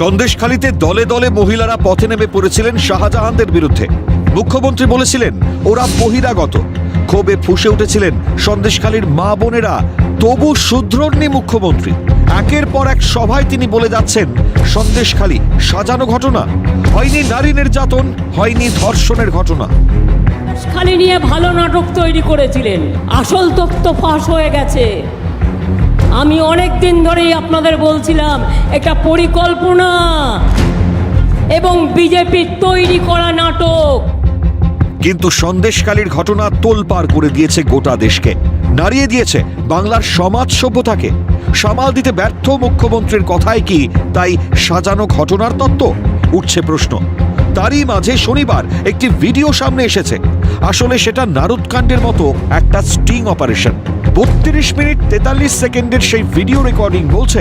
সন্দেশখালিতে দলে দলে মহিলারা পথে নেমে পড়েছিলেন শাহজাহানদের বিরুদ্ধে। মুখ্যমন্ত্রী বলেছিলেন, ওরা বহিরাগত। ক্ষোভে ফুসে উঠেছিলেন সন্দেশখালীর মা বোনেরা। তবু শুধরননি মুখ্যমন্ত্রী। একের পর এক সভায় তিনি বলে যাচ্ছেন, সন্দেশখালী, সাজানো ঘটনা। হয়নি নারী নির্যাতন, হয়নি ধর্ষণের ঘটনা। খালি নিয়ে ভালো নাটক তৈরি করেছিলেন। আসল তথ্য ফাঁস হয়ে গেছে। আমি অনেক দিন ধরেই আপনাদের বলছিলাম, এটা পরিকল্পনা। এবং বিজেপির তৈরি করা নাটক। কিন্তু সন্দেশকালীর ঘটনা তোলপাড় করে দিয়েছে গোটা দেশকে। নাড়িয়ে দিয়েছে বাংলার সমাজ সভ্যতাকে। সামাল দিতে ব্যর্থ মুখ্যমন্ত্রীর কথায় কি তাই সাজানো ঘটনার তত্ত্ব? উঠছে প্রশ্ন। তারই মাঝে শনিবার একটি ভিডিও সামনে এসেছে। আসলে সেটা নারদকাণ্ডের মতো একটা স্টিং অপারেশন। বত্রিশ মিনিট তেতাল্লিশ সেকেন্ডের সেই ভিডিও রেকর্ডিং বলছে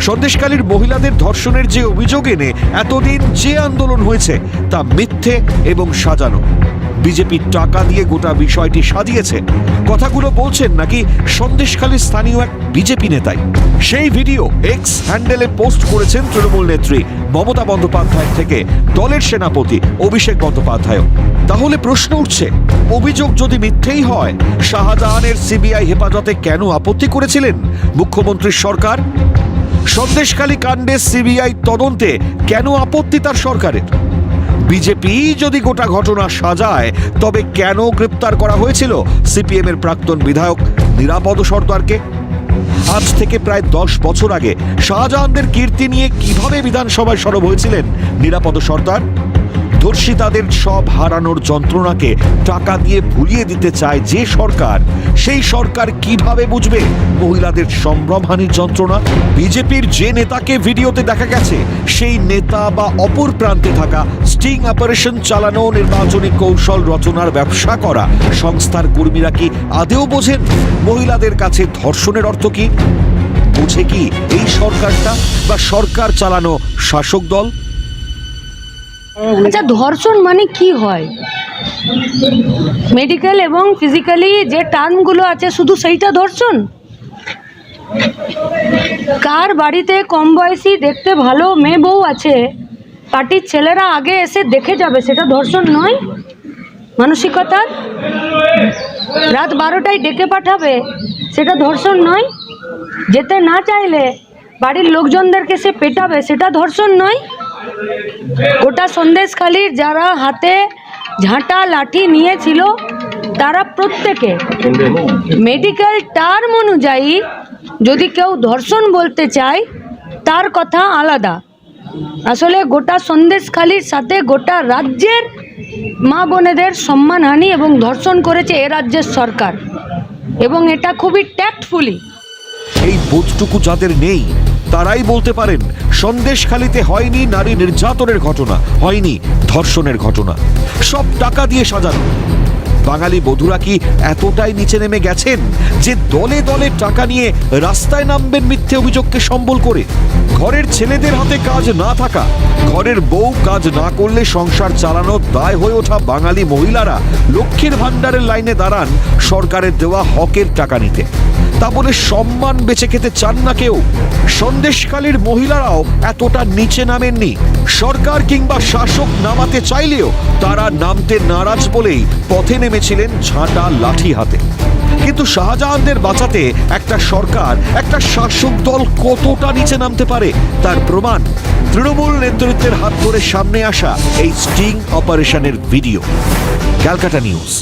সন্দেশকালীর মহিলাদের ধর্ষণের যে অভিযোগ এনে এতদিন যে আন্দোলন হয়েছে তা মিথ্যে এবং সাজানো। বিজেপি টাকা দিয়ে গোটা বিষয়টি সাজিয়েছে। কথাগুলো বলছেন নাকি সন্দেশখালীর স্থানীয় এক বিজেপি নেতাই। সেই ভিডিও এক্স হ্যান্ডেলে পোস্ট করেছেন তৃণমূল নেত্রী মমতা বন্দ্যোপাধ্যায় থেকে দলের সেনাপতি অভিষেক বন্দ্যোপাধ্যায় তাহলে প্রশ্ন উঠছে, অভিযোগ যদি মিথ্যেই হয়, শাহজাহানের সিবিআই হেফাজতে কেন আপত্তি করেছিলেন মুখ্যমন্ত্রীর সরকার? সন্দেশখালী কাণ্ডে সিবিআই তদন্তে কেন আপত্তি তার সরকারের? বিজেপি যদি গোটা ঘটনা সাজায়, তবে কেন গ্রেপ্তার করা হয়েছিল? সিপিএম এর প্রাক্তন বিধায়ক নিরাপদ সর্দারকে। আজ থেকে প্রায় দশ বছর আগে শাহজাহানদের কীর্তি নিয়ে কীভাবে বিধানসভায় সরব হয়েছিলেন নিরাপদ সর্দার? ধর্ষিতাদের সব হারানোর যন্ত্রণাকে টাকা দিয়ে ভুলিয়ে দিতে চায় যে সরকার, সেই সরকার কীভাবে বুঝবে? মহিলাদের সম্ভ্রমহানির যন্ত্রণা? বিজেপির যে নেতাকে ভিডিওতে দেখা গেছে, সেই নেতা বা অপর প্রান্তে থাকা স্টিং অপারেশন চালানো, নির্বাচনী কৌশল রচনার ব্যবসা করা সংস্থার কর্মীরা কি আদেও বোঝেন? মহিলাদের কাছে ধর্ষণের অর্থ কি? বোঝে কি এই সরকারটা বা সরকার চালানো শাসক দল? আচ্ছা ধর্ষণ মানে কি হয়? মেডিকেল এবং ফিজিক্যালি যে টার্মগুলো আছে, শুধু সেইটা ধর্ষণ? কার বাড়িতে কম বয়সী দেখতে ভালো মেয়ে বউ আছে, পার্টির ছেলেরা আগে এসে দেখে যাবে, সেটা ধর্ষণ নয়? মানসিকতা? রাত বারোটায় ডেকে পাঠাবে, সেটা ধর্ষণ নয়? যেতে না চাইলে বাড়ির লোকজনদেরকে সে পেটাবে, সেটা ধর্ষণ নয়? গোটা সন্দেশখালির যারা হাতে ঝাঁটা, লাঠি নিয়েছিল, তারা প্রত্যেকে মেডিকেল টার্ম অনুযায়ী যদি কেউ ধর্ষণ বলতে চায়, তার কথা আলাদা। আসলে গোটা সন্দেশখালির সাথে গোটা রাজ্যের মা বোনেদের সম্মানহানি এবং ধর্ষণ করেছে এ রাজ্যের সরকার। এবং এটা খুবই ট্যাক্টফুলি এই বোধটুকু যাদের নেই, তারাই বলতে পারেন, সন্দেশখালিতে হয়নি নারী নির্যাতনের ঘটনা, হয়নি ধর্ষণের ঘটনা। সব টাকা দিয়ে সাজানো। বাঙালি বধুরা কি এতটাই নিচে নেমে গেছেন যে দলে দলে টাকা নিয়ে রাস্তায় নামবেন মিথ্যে অভিযোগকে সম্বল করে? ঘরের ছেলেদের হাতে কাজ না থাকা, ঘরের বউ কাজ না করলে সংসার চালানোর দায় হয়ে ওঠা বাঙালি মহিলারা লক্ষ্মীর ভাণ্ডারের লাইনে দাঁড়ান সরকারের দেওয়া হকের টাকা নিতে। তা বলে সম্মান বেঁচে খেতে চান না কেউ। সন্দেশকালীর মহিলারাও এতটা নিচে নামেননি। সরকার কিংবা শাসক নামাতে চাইলেও তারা নামতে নারাজ বলেই পথে নেমেছিলেন ঝাঁটা লাঠি হাতে। কিন্তু শাহজাহানদের বাঁচাতে একটা সরকার, একটা শাসক দল কতটা নিচে নামতে পারে তার প্রমাণ তৃণমূল নেতৃত্বের হাত ধরে সামনে আসা এই স্টিং অপারেশনের ভিডিও। ক্যালকাটা নিউজ।